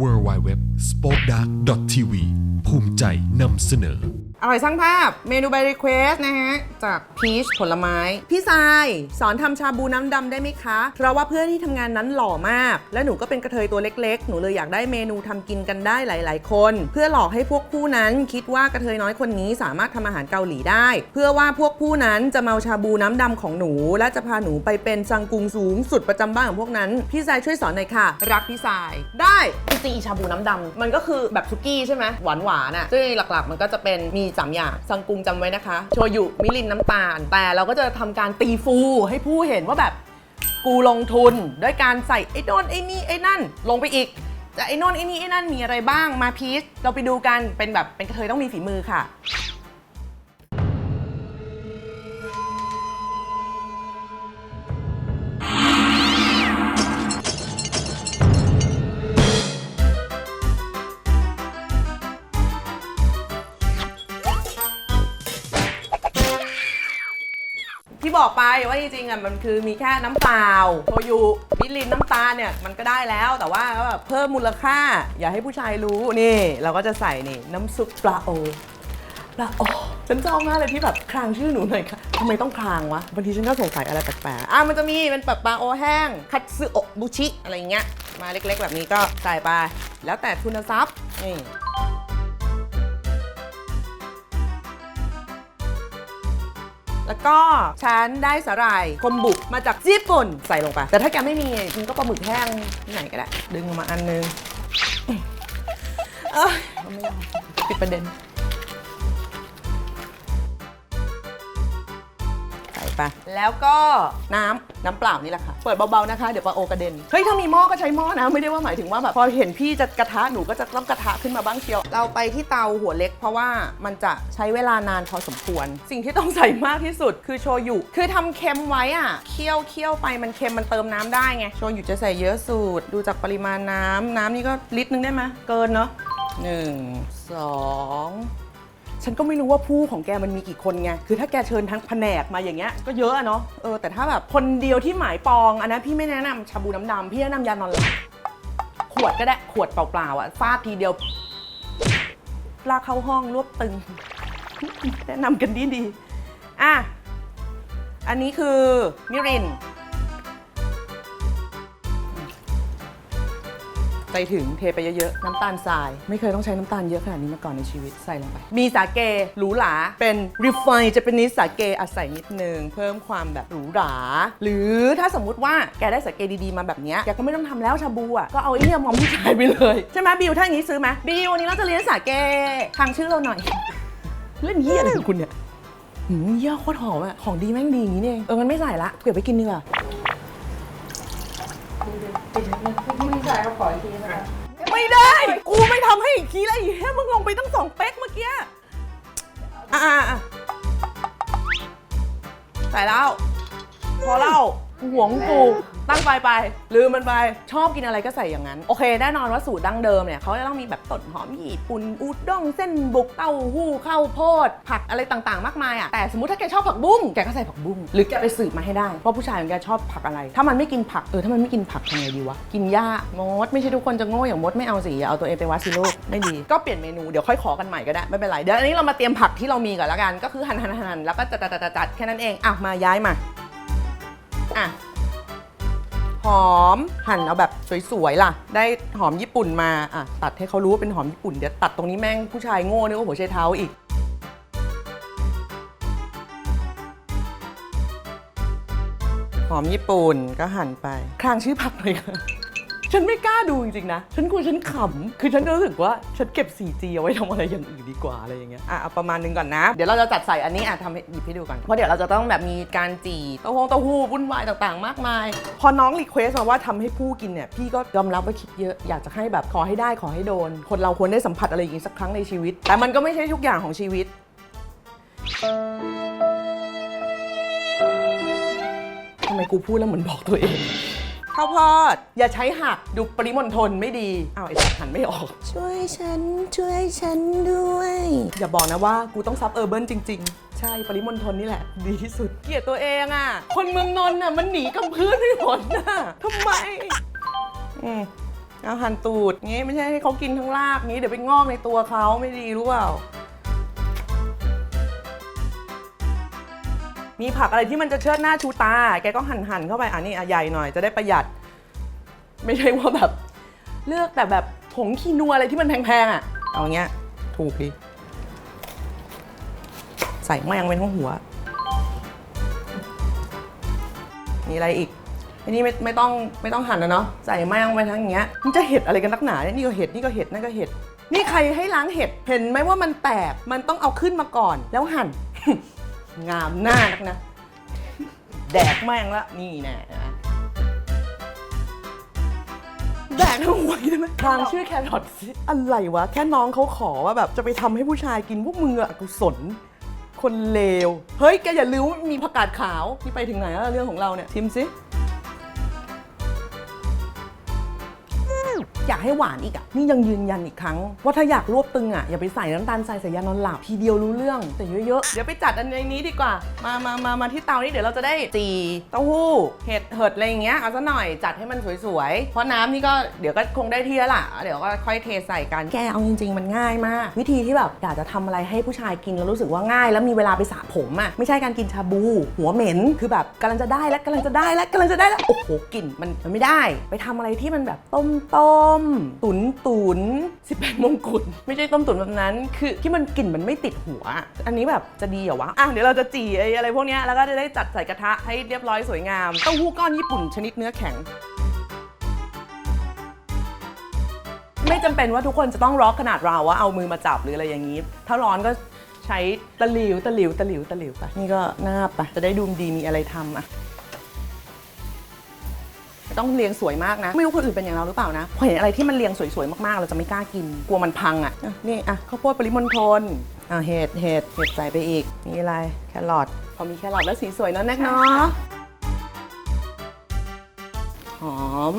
w w w s p o k e d a r k t v ภูมิใจนำเสนอ อร่อยสร้างภาพเมนู by request นะฮะ จากพีชผลไม้ พี่ทรายสอนทำชาบูน้ำดำได้ไหมคะ เพราะว่าเพื่อนที่ทำงานนั้นหล่อมาก และหนูก็เป็นกระเทยตัวเล็กๆ หนูเลยอยากได้เมนูทำกินกันได้หลาย ๆ คน เพื่อหลอกให้พวกผู้นั้นคิดว่ากระเทยน้อยคนนี้สามารถทำอาหารเกาหลีได้ เพื่อว่าพวกผู้นั้นจะเมาชาบูน้ำดำของหนู และจะพาหนูไปเป็นซังกุงสูงสุดประจำบ้านของพวกนั้นพี่ทรายช่วยสอนหน่อยค่ะ รักพี่ทรายได้ ซีชาบูน้ำดำมันก็คือแบบซุกี้ใช่ไหมหวานหวานๆอะซึ่งหลักๆ มันก็จะเป็นมีสามอย่างซังกุงจำไว้นะคะโชยุมิรินน้ำตาล แต่เราก็จะทำการตีฟูให้ผู้เห็นว่าแบบกูลงทุนด้วยการใส่ไอ้โน่นไอ้นี่ไอ้นั่น ลงไปอีกแต่ไอ้โน่นไอ้นี่ไอ้นั่นมีอะไรบ้างมาพีชเราไปดูกันเป็นแบบเป็นกระเทยต้องมีฝีมือค่ะ ว่าจริงๆอะมันคือมีแค่น้ำเปล่าโชยุมิลินน้ำตาลเนี่ยมันก็ได้แล้วแต่ว่าแบบเพิ่มมูลค่า อย่าให้ผู้ชายรู้นี่ เราก็จะใส่นี่น้ำซุปปลาโอปลาโอฉันชอบมากเลยที่แบบคลางชื่อหนูหน่อยค่ะทำไมต้องคลางวะบางทีฉันก็สงสัยอะไรแปลกๆอะมันจะมีเป็นแบบปลาโอแห้ง คัตสึโอะบุชิ อะไรเงี้ยมาเล็กๆ แบบนี้ก็ใส่ไปแล้วแต่ทุนทรัพย์นี่ แล้วก็ฉันได้สาหร่ายคมบุกมาจากญี่ปุ่นใส่ลงไป แต่ถ้าแกไม่มีคุณก็ปลาหมึกแห้งที่ไหนก็ได้ ดึงออกมาอันนึงเออไม่เอาปิดประเด็น ไป แล้วก็น้ำน้ำเปล่านี่แหละค่ะ เปิดเบาๆนะคะ เดี๋ยวปลาโอกระเด็น เฮ้ย ถ้ามีหม้อก็ใช้หม้อนะ ไม่ได้ว่าหมายถึงว่าแบบพอเห็นพี่จะกระทะหนูก็จะต้องกระทะขึ้นมาบ้างเชียว เราไปที่เตาหัวเล็ก เพราะว่ามันจะใช้เวลานานพอสมควร สิ่งที่ต้องใส่มากที่สุดคือโชยุ คือทำเค็มไว้อะเคี่ยวเคี่ยวไปมันเค็มมันเติมน้ำได้ไง โชยุจะใส่เยอะสุด ดูจากปริมาณน้ำน้ำนี่ก็ลิตรนึงได้ไหมเกินเนาะหนึ่งสอง ฉันก็ไม่รู้ว่าผู้ของแกมันมีกี่คนไง คือถ้าแกเชิญทั้งแผนกมาอย่างเงี้ยก็เยอะอะเนาะ เออแต่ถ้าแบบคนเดียวที่หมายปองอันนั้นพี่ไม่แนะนำชาบูน้ำดำพี่แนะนำยานอนหลับขวดก็ได้ขวดเปล่าๆอะฟาดทีเดียวลากเข้าห้องรวบตึง แนะนำกันดีดีๆอะ อันนี้คือมิริน ใจถึงเทไปเยอะๆ น้ำตาลทราย ไม่เคยต้องใช้น้ำตาลเยอะขนาดนี้มาก่อนในชีวิตใส่ลงไป มีสาเกหรูหราเป็น refined Japanese สาเกอาศัยนิดนึง เพิ่มความแบบหรูหรา หรือถ้าสมมุติว่าแกได้สาเกดีๆมาแบบนี้แกก็ไม่ต้องทำแล้วชาบูอะก็เอาไอ้เนี่ยมอมผู้ชายไปเลยใช่ไหมบิวถ้าอย่างนี้ซื้อไหมบิววันนี้เราจะเรียนสาเกทางชื่อเราหน่อยเล่นเยี่ยอะไรของคุณเนี่ยหืมเยี่ยโคตรหอมอะของดีแม่งดีอย่างนี้นี่เองเออมันไม่ใส่ละเก็บไปกินดีกว่า ไม่ได้ กูไม่ทำให้อีกทีแลยแค่มึงลงไปตั้งสองเป๊กเมื่อกี้อ่าใส่แล้ว พอแล้ว หวงกูตั้งไฟไปลืมมันไป ชอบกินอะไรก็ใส่อย่างนั้น โอเคแน่นอนว่าสูตรดั้งเดิมเนี่ยเขาจะต้องมีแบบต้นหอมญี่ปุ่นอุด้งเส้นบุกเต้าหู้ข้าวโพด ผักอะไรต่างๆ มากมายอะแต่สมมติถ้าแกชอบผักบุ้งแกก็ใส่ผักบุ้งหรือแกไปสืบมาให้ได้เพราะผู้ชายของแกชอบผักอะไร ถ้ามันไม่กินผักเออถ้ามันไม่กินผักทำไงดีวะกินหญ้ามด ไม่ใช่ทุกคนจะโง่อย่างมดไม่เอาสิอย่าเอาตัวเองไปวัดสิลูกไม่ดีก็เปลี่ยนเมนูเดี๋ยวค่อยขอกันใหม่ก็ได้ไม่เป็นไรเดี๋ยวอันนี้เรามาเตรียมผักที่เรามีก่อนละกันก็คือหั่นหั่นหั่นแล้วก็จัดจัดจัดจัดแค่นั้นเองอะมาย้ายมา หอม หั่นเอาแบบสวยๆล่ะ ได้หอมญี่ปุ่นมาอะตัดให้เขารู้ว่าเป็นหอมญี่ปุ่นเดี๋ยวตัดตรงนี้แม่งผู้ชายโง่นึกว่าหัวไชเท้าอีกหอมญี่ปุ่นก็หั่นไปคลางชื่อผักเลยค่ะ ฉันไม่กล้าดูจริงๆนะ ฉันกลัวฉันขำ คือฉันรู้สึกว่าฉันเก็บ 4G เอาไว้ทำอะไรอย่างอื่นดีกว่าอะไรอย่างเงี้ย อะเอาประมาณนึงก่อนนะ เดี๋ยวเราจะจัดใส่อันนี้อะทำให้หยิบให้ดูก่อน เพราะเดี๋ยวเราจะต้องแบบมีการจี่เต้าหู้เต้าหู้วุ่นวายต่างๆ มากมาย พอน้องรีเควสมาว่าทำให้ผู้กินเนี่ย พี่ก็ยอมรับว่าคิดเยอะ อยากจะให้แบบขอให้ได้ขอให้โดน คนเราควรได้สัมผัสอะไรอย่างงี้สักครั้งในชีวิต แต่มันก็ไม่ใช่ทุกอย่างของชีวิตทำไมกูพูดแล้วเหมือนบอกตัวเอง ข้าวโพดอย่าใช้หักดูปริมณฑลไม่ดีอ้าวไอ้สัตว์หันไม่ออก ช่วยฉันช่วยฉันด้วย อย่าบอกนะว่ากูต้องซับเออร์เบิร์นจริง ๆ ใช่ปริมณฑลนี่แหละ ดีที่สุดเกลียดตัวเองอะ คนเมืองนนท์อะมันหนีกำพื้นไม่หมดน่ะทำไมอืมเอาหั่นตูดงี้ไม่ใช่ให้เขากินทั้งรากงี้เดี๋ยวไปงอกในตัวเขาไม่ดีรู้เปล่า มีผักอะไรที่มันจะเชิดหน้าชูตา แกก็หั่นหั่นเข้าไปอันนี้ใหญ่หน่อยจะได้ประหยัด ไม่ใช่ว่าแบบ เลือกแต่แบบผงคีนัวอะไรที่มันแพงๆอะ เอาเงี้ย ถูกดี ใส่แมงเป็นทั้งหัว มีอะไรอีกอันนี้ไม่ไม่ต้องไม่ต้องหั่นนะเนาะใส่แมงไปทั้งอย่างเงี้ยมันจะเห็ดอะไรกันนักหนาเนี่ยนี่ก็เห็ดนี่ก็เห็ดนั่นก็เห็ดนี่ใครให้ล้างเห็ด เห็นไหมว่ามันแตก มันต้องเอาขึ้นมาก่อน แล้วหั่น งามหน้านักนะ แดกแม่งละนี่แน่นะแดกทั้งหัวได้ไหมทางชื่อแครอทสิอะไรวะ แค่น้องเขาขอว่าแบบจะไปทำให้ผู้ชายกินพวกมึงอะกุศล คนเลว เฮ้ย แกอย่าลืมว่ามีผักกาดขาวนี่ไปถึงไหนแล้วเรื่องของเราเนี่ยชิมสิ อยากให้หวานอีกอะนี่ยังยืนยันอีกครั้ง ว่าถ้าอยากรวบตึงอะอย่าไปใส่น้ำตาลทรายใส่ยานอนหลับทีเดียวรู้เรื่องแต่เยอะๆเดี๋ยวไปจัดอันในนี้ดีกว่า มามามามาที่เตานี่เดี๋ยวเราจะได้จีเต้าหู้เห็ดเหิดอะไรอย่างเงี้ยเอาซะหน่อยจัดให้มันสวยๆเพราะน้ำนี่ก็เดี๋ยวก็คงได้ที่แล้วล่ะ เดี๋ยวก็ค่อยเทใส่กันแกเอาจริงๆ มันง่ายมาก วิธีที่แบบอยากจะทำอะไรให้ผู้ชายกินแล้วรู้สึกว่าง่าย แล้วมีเวลาไปสระผมอะไม่ใช่การกินชาบู หัวเหม็นคือแบบกำลังจะได้แล้วกำลังจะได้แล้วกำลังจะได้แล้วโอ้โหกลิ่นมันมันไม่ได้ ไปทำอะไรที่มันแบบต้มต้มๆตุนตุนสิบแปดมงกุฎไม่ใช่ต้มตุนแบบนั้น คือที่มันกลิ่นมันไม่ติดหัว อันนี้แบบจะดีเหรอวะอะเดี๋ยวเราจะจีไออะไรพวกนี้แล้วก็จะได้จัดใส่กระทะให้เรียบร้อยสวยงามเต้าหู้ก้อนญี่ปุ่นชนิดเนื้อแข็งไม่จำเป็นว่าทุกคนจะต้องร็อกขนาดเราว่าเอามือมาจับหรืออะไรอย่างนี้ ถ้าร้อนก็ใช้ตะหลิวตะหลิวตะหลิวตะหลิวไปนี่ก็หน้าไปจะได้ดูดีมีอะไรทำอะ ต้องเรียงสวยมากนะ ไม่รู้คนอื่นเป็นอย่างเราหรือเปล่านะพอเห็นอะไรที่มันเรียงสวยๆมากๆ เราจะไม่กล้ากิน กลัวมันพังอะอะนี่อะข้าวโพดปริมณฑลอะเห็ดเห็ดเห็ดใส่ไปอีกนี่อะไรแครอทพอมีแครอทแล้วสีสวยเนอะแน็กเนาะหอม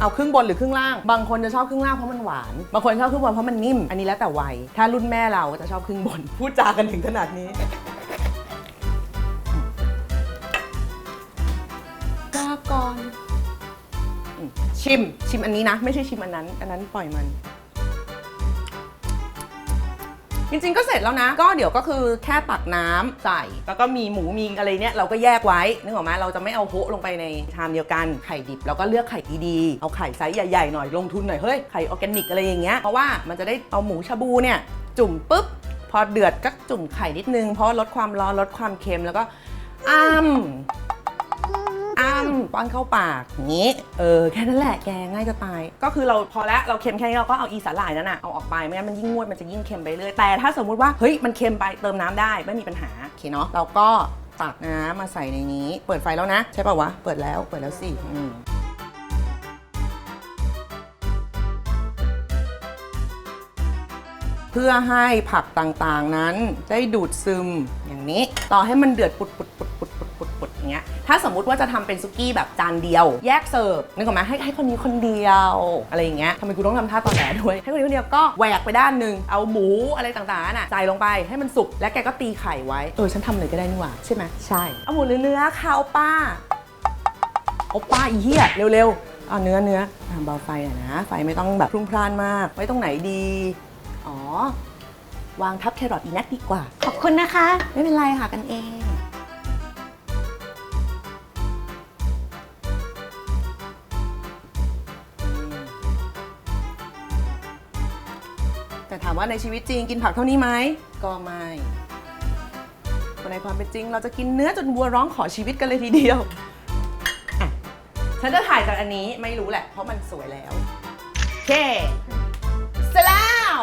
เอาครึ่งบนหรือครึ่งล่าง บางคนจะชอบครึ่งล่างเพราะมันหวาน บางคนชอบครึ่งบนเพราะมันนิ่ม อันนี้แล้วแต่วัย ถ้ารุ่นแม่เราก็จะชอบครึ่งบน พูดจากันถึงขนาดนี้ ชิมชิมอันนี้นะ ไม่ใช่ชิมอันนั้น อันนั้นปล่อยมัน จริงๆก็เสร็จแล้วนะ ก็เดี๋ยวก็คือแค่ตักน้ำใส่ แล้วก็มีหมูมีอะไรเนี่ยเราก็แยกไว้นึกออกไหมเราจะไม่เอาโพะลงไปในชามเดียวกันไข่ดิบเราก็เลือกไข่ดีๆเอาไข่ไซส์ใหญ่ๆหน่อยลงทุนหน่อยเฮ้ยไข่ออร์แกนิกอะไรอย่างเงี้ยเพราะว่ามันจะได้เอาหมูชาบูเนี่ยจุ่มปุ๊บพอเดือดก็จุ่มไข่นิดนึง เพราะลดความร้อนลดความเค็มแล้วก็อ้ำ อ้ำป้อนเข้าปากอย่างนี้ เออแค่นั้นแหละแกง่ายจะตาย ก็คือเราพอแล้วเราเค็มแค่นี้เราก็เอาอีสาหร่ายนั่นน่ะเอาออกไปไม่งั้นมันยิ่งงวดมันจะยิ่งเค็มไปเรื่อยแต่ถ้าสมมุติว่าเฮ้ยมันเค็มไปเติมน้ำได้ไม่มีปัญหาโอเคเนาะเราก็ตักน้ำมาใส่ในนี้ เปิดไฟแล้วนะ ใช่ป่าวะเปิดแล้วเปิดแล้วสิอืม เพื่อให้ผักต่างๆนั้นได้ดูดซึมอย่างนี้ ต่อให้มันเดือดปุดปุดปุด ปุดปุดปุดปุดอย่างเงี้ย ถ้าสมมุติว่าจะทำเป็นซุกี้แบบจานเดียว แยกเสิร์ฟนึกออกไหมให้ให้คนนี้คนเดียว อะไรอย่างเงี้ยทำไมกูต้องทำท่าตอนแหลด้วย ให้คนนี้คนเดียวก็แหวกไปด้านหนึ่งเอาหมูอะไรต่างๆน่ะใส่ลงไปให้มันสุกแล้วแกก็ตีไข่ไว้เออฉันทำเลยก็ได้นี่หว่าใช่ไหมใช่เอาหมูหรือเนื้อค่ะเอาป้าโอป้าอีเหี้ยเร็วๆเอาเนื้อเนื้ออะเบาไฟหน่อยนะ ไฟไม่ต้องแบบพรุ่งพล่านมาก ไว้ตรงไหนดี อ๋อ วางทับแครอทอีกนัดดีกว่า ขอบคุณนะคะ ไม่เป็นไรค่ะกันเอง ว่าในชีวิตจริงกินผักเท่านี้ไหมก็ไม่ในความเป็นจริง เราจะกินเนื้อจนวัวร้องขอชีวิตกันเลยทีเดียวฉันจะถ่ายจากอันนี้ไม่รู้แหละ เพราะมันสวยแล้วโอเคเสร็จแล้ว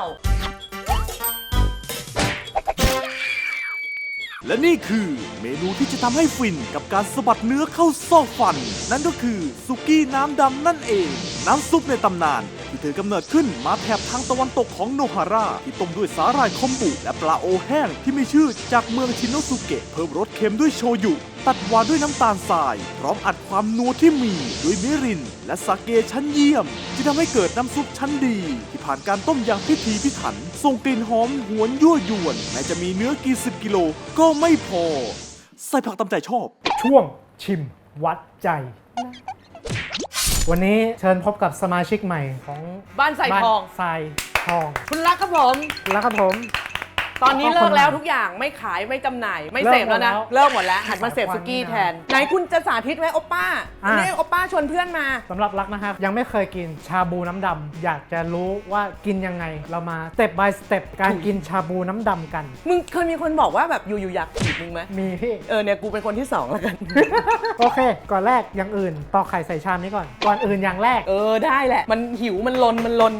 และนี่คือเมนูที่จะทำให้ฟินกับการสะบัดเนื้อเข้าซอกฟัน นั่นก็คือสุกี้น้ำดำนั่นเอง น้ำซุปในตำนาน ที่ถือกำเนิดขึ้นมาแถบทางตะวันตกของโนฮาร่าที่ต้มด้วยสาหร่ายคอมบุและปลาโอแห้งที่มีชื่อจากเมืองชินโนสุเกะเพิ่มรสเค็มด้วยโชยุ ตัดหวานด้วยน้ำตาลทราย พร้อมอัดความนัวที่มีด้วยมิริน และสาเกชั้นเยี่ยม ที่ทำให้เกิดน้ำซุปชั้นดี ที่ผ่านการต้มอย่างพิถีพิถันส่งกลิ่นหอมหวนยั่วยวนแม้จะมีเนื้อกี่สิบกิโลก็ไม่พอ ใส่ผักตามใจชอบ ช่วงชิมวัดใจ วันนี้เชิญพบกับสมาชิกใหม่ของบ้านใส่ทองทรายทอง คุณรักครับผม แล้วครับผม ตอนนี้ขอบคุณเลิกแล้วทุกอย่างไม่ขายไม่จำหน่าย ไม่เสพแล้วนะ เลิกหมดแล้วเลิกหมดแล้วหันมาเสพขายสุกี้ความแทน ไหนคุณจะสาธิตไหมโอป้าอะ นี่โอป้าชวนเพื่อนมา สำหรับรักนะครับ ยังไม่เคยกินชาบูน้ำดำอยากจะรู้ว่ากินยังไง เรามาสเต็ป by สเต็ปการกินชาบูน้ำดำกัน มึงเคยมีคนบอกว่าแบบอยู่ๆอยากถีบมึงไหมมีพี่ เออเนี่ยกูเป็นคนที่สองแล้วกัน โอเค ก่อนแรกอย่างอื่นตอกไข่ใส่ชามนี้ก่อน ก่อนอื่นอย่างแรก เออได้แหละ มันหิวมันลนมันลน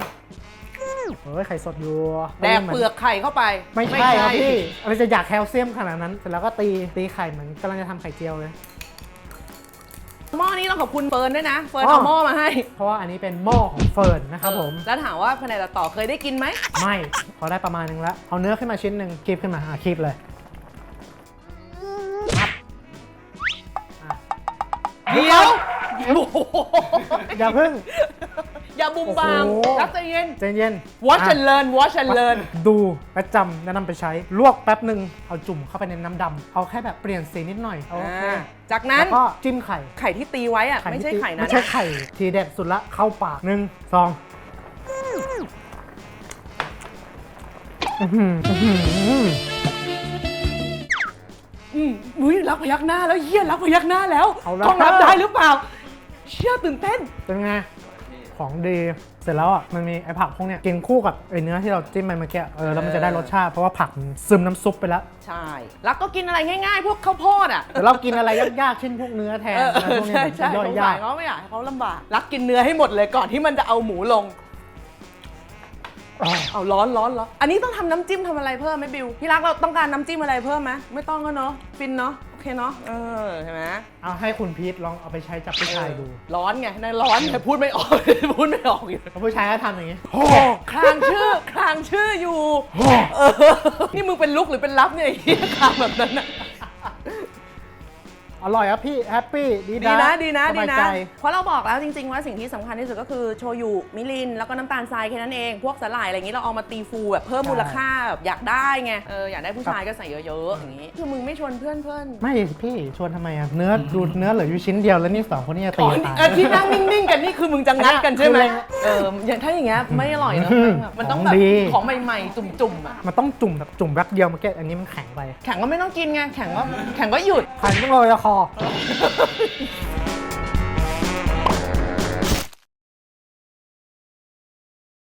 เฮ้ยไข่สดอยู่แดกเปลือกไข่เข้าไป ไม่ใช่ครับพี่อะไรจะอยากแคลเซียมขนาดนั้น เสร็จแล้วก็ตีตีไข่เหมือนกำลังจะทำไข่เจียวเลย หม้อนี้ต้องขอบคุณเฟิร์นด้วยนะ เฟิร์นอ๋อเอาหม้อมาให้ เพราะว่าอันนี้เป็นหม้อของเฟิร์นนะครับผม แล้วถามว่าแผนกตัดต่อเคยได้กินไหม ไม่พอได้ประมาณนึงแล้ว เอาเนื้อขึ้นมาชิ้นหนึ่งคีบขึ้นมาอะคีบเลยครับอะเดี๋ยวโอ้โหอย่าเพิ่ง อย่าบุมบามโอ้โห รับใจเย็น ใจเย็น watch อะ and learn watch and learn ดูประจำแนะนำไปใช้ ลวกแป๊บหนึ่งเอาจุ่มเข้าไปในน้ำดำเอาแค่แบบเปลี่ยนสีนิดหน่อยโอเคอ่าจากนั้แล้นวก็จิ้มไข่ไข่ที่ตีไว้อะข่ไม่ที่ใช่ตีไข่นั้นไม่ใช่ไข่ ทีเด็ดสุดละเข้าปากหนึ่งสองอื้อหืออื้อหืออืมอุ้ยรักพยักหน้าแล้วเฮียรักพยักหน้าแล้วเอาละต้องรับได้หรือเปล่า เชื่อตื่นเต้น เป็นไง ของดีเสร็จแล้วอะมันมีไอ้ผักพวกเนี้ยกินคู่กับไอ้เนื้อที่เราจิ้มไปเมื่อกี้เออแล้วมันจะได้รสชาติเพราะว่าผักมันซึมน้ำซุปไปแล้ว ใช่รักก็กินอะไรง่ายๆ พวกข้าวโพดอะ แต่เรากินอะไรยากๆเช่นพวกเนื้อแทนเอออะไรพวกเนี้ยใช่แบบใช่ย่สอยงยาสากรเขาไม่อยากให้เขาลำบาก รักกินเนื้อให้หมดเลยก่อนที่มันจะเอาหมูลงอ๋อเอาร้อนร้อนร้อนอันนี้ต้องทำน้ำจิ้มทำอะไรเพิ่มไหมบิว พี่รักเราต้องการน้ำจิ้มอะไรเพิ่มไหมไม่ต้องก็เนาะ ฟินเนาะโอ เคเนาะเออใช่ไหมเอาให้คุณพีทลองเอาไปใช้จับผู้ชายดูร้อนไงในร้อนไงพูดไม่ออก พูดไม่ออกอยู่แล้วผู้ชายก็ทำอย่างนี้ โอ้คลางชื่อคลางชื่ออยู่เออนี่มึงเป็นลุกหรือเป็นลับเนี่ยไอ้เหี้ยคลางแบบนั้นนะ อร่อยครับพี่แฮปปี้ดีดีนะดีนะสดีบายนะ ใจ เพราะเราบอกแล้วจริง ๆ ว่าสิ่งที่สำคัญที่สุดก็คือโชยุมิริน แล้วก็น้ำตาลทรายแค่นั้นเอง พวกสาหร่ายอะไรอย่างนี้เราเอามาตีฟูแบบเพิ่มมูลค่าแบบอยากได้ไงเอออยากได้ผู้ชายก็ใส่เยอะๆอย่างนี้คือมึงไม่ชวนเพื่อนเพื่อนไม่พี่ชวนทำไมอะเนื้อดูเนื้อเหลืออยู่ชิ้นเดียวแล้วนี่สองคนนี้จะอ๋ตีอตายเออที่นั่งนิ่งๆกันนี่คือมึงจะงัดกันใช่ไหมคือเล็งเอออย่างถ้าอย่างเงี้ยไม่อร่อยเนอะอืมมันต้องแบบของดี ของใหม่ๆ จุ่มๆอะมันต้องจุ่มแบบจุ่มแป๊บเดียวเมื่อกี้อันนี้มันแข็งไปแข่งก็ไม่ต้องกินไงแข่งก็แข่งก็หยุดแข็งต้องเลยอะคอ